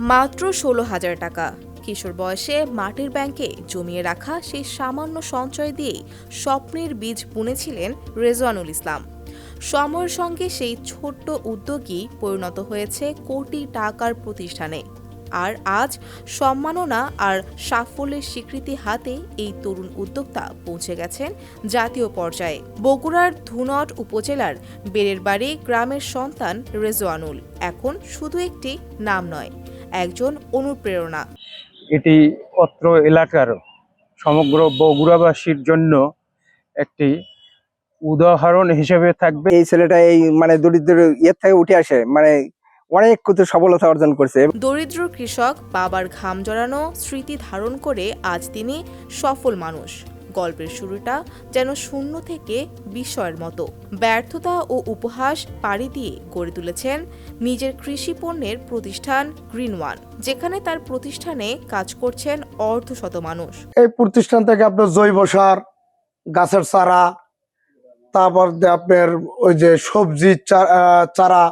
মাত্র ষোলো হাজার টাকা। কিশোর বয়সে মাটির ব্যাংকে জমিয়ে রাখা সেই সামান্য সঞ্চয় দিয়েই স্বপ্নের বীজ বুনেছিলেন রেজওয়ানুল ইসলাম। সময়ের সঙ্গে সেই ছোট্ট উদ্যোগই পরিণত হয়েছে কোটি টাকার প্রতিষ্ঠানে। আর আজ সম্মাননা আর সাফল্যের স্বীকৃতি হাতে এই তরুণ উদ্যোক্তা পৌঁছে গেছেন জাতীয় পর্যায়ে। বগুড়ার ধুনট উপজেলার বেরের বাড়ি গ্রামের সন্তান রেজওয়ানুল। এখন শুধু একটি নাম নয় একজন অনুপ্রেরণা। এটি অত্র এলাকার সমগ্র বগুড়াবাসীর জন্য একটি উদাহরণ হিসেবে থাকবে। এই ছেলেটা এই মানে দরিদ্র ইয়ের থেকে উঠে আসে মানে অনেক কিছু সফলতা অর্জন করছে। দরিদ্র কৃষক বাবার ঘাম জড়ানো স্মৃতি ধারণ করে আজ তিনি সফল মানুষ। গল্পের শুরুটা যেন শূন্য থেকে বিস্ময়ের মতো। ব্যর্থতা ও উপহাস পাড়ি দিয়ে গড়ে তুলেছেন নিজের কৃষি পণ্যের প্রতিষ্ঠান গ্রিন ওয়ান, যেখানে তার প্রতিষ্ঠানে কাজ করছেন অর্ধশত মানুষ। এই প্রতিষ্ঠান থেকে আপনার জৈব সার, গাছের চারা, তারপর আপনার ওই যে সবজি চারা,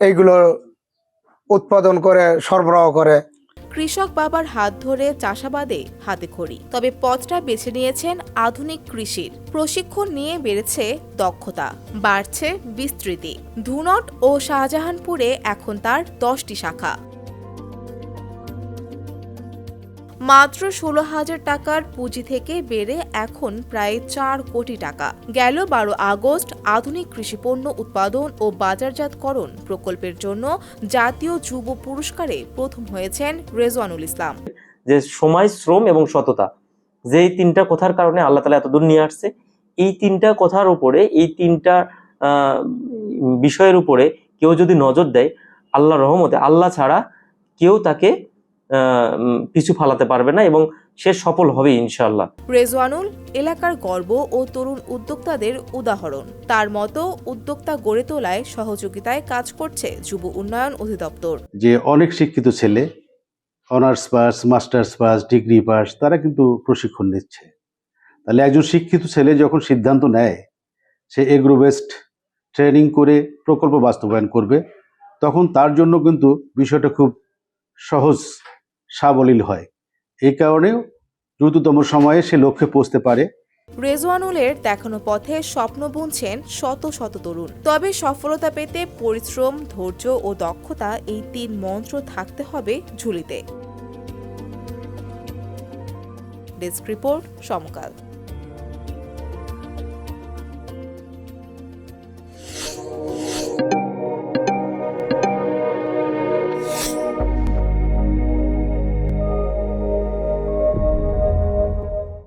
এইগুলো উৎপাদন করে, সরবরাহ করে। কৃষক বাবার হাত ধরে চাষাবাদে হাতে খড়ি। তবে পথটা বেছে নিয়েছেন আধুনিক কৃষির। প্রশিক্ষণ নিয়ে বেড়েছে দক্ষতা, বাড়ছে বিস্তৃতি। ধুনট ও শাহজাহানপুরে এখন তার দশটি শাখা। মাত্র ষোলো হাজার টাকার পুঁজি থেকে বেড়ে এখন প্রায় চার কোটি টাকা। গেল বারো আগস্ট, আধুনিক কৃষিপণ্য উৎপাদন ও বাজারজাতকরণ প্রকল্পের জন্য জাতীয় যুব পুরস্কারে প্রথম হয়েছেন রেজওয়ানুল ইসলাম। যে সময়, শ্রম এবং সততা, যে এই তিনটা কথার কারণে আল্লাহ তালা এতদূর নিয়ে আসছে, এই তিনটা কথার উপরে, এই তিনটা বিষয়ের উপরে কেউ যদি নজর দেয় আল্লাহ রহমতে, আল্লাহ ছাড়া কেউ তাকে পিছু ফালাতে পারবে না এবং সে সফল হবে ইনশাল্লাহ রেজওয়ানুল এলাকার গর্ব ও তরুণ উদ্যোক্তাদের উদাহরণ। তার মতো উদ্যোক্তা গড়ে তোলায় সহযোগিতায় কাজ করছে যুব উন্নয়ন অধিদপ্তর। যে অনেক শিক্ষিত ছেলে honours pass masters pass degree pass তারা কিন্তু প্রশিক্ষণ নিচ্ছে। তাহলে একজন শিক্ষিত ছেলে যখন সিদ্ধান্ত নেয় সে এগ্রো বেস্ট ট্রেনিং করে প্রকল্প বাস্তবায়ন করবে তখন তার জন্য কিন্তু বিষয়টা খুব সহজ সাবলীল হয়। এই কারণেও দ্রুততম সময়ে সে লক্ষ্যে পৌঁছতে পারে। রেজওয়ানুলের দেখানো পথে স্বপ্ন বুনছেন শত শত তরুণ। তবে সফলতা পেতে পরিশ্রম, ধৈর্য ও দক্ষতা এই তিন মন্ত্র থাকতে হবে ঝুলিতে। Desk report Samakal.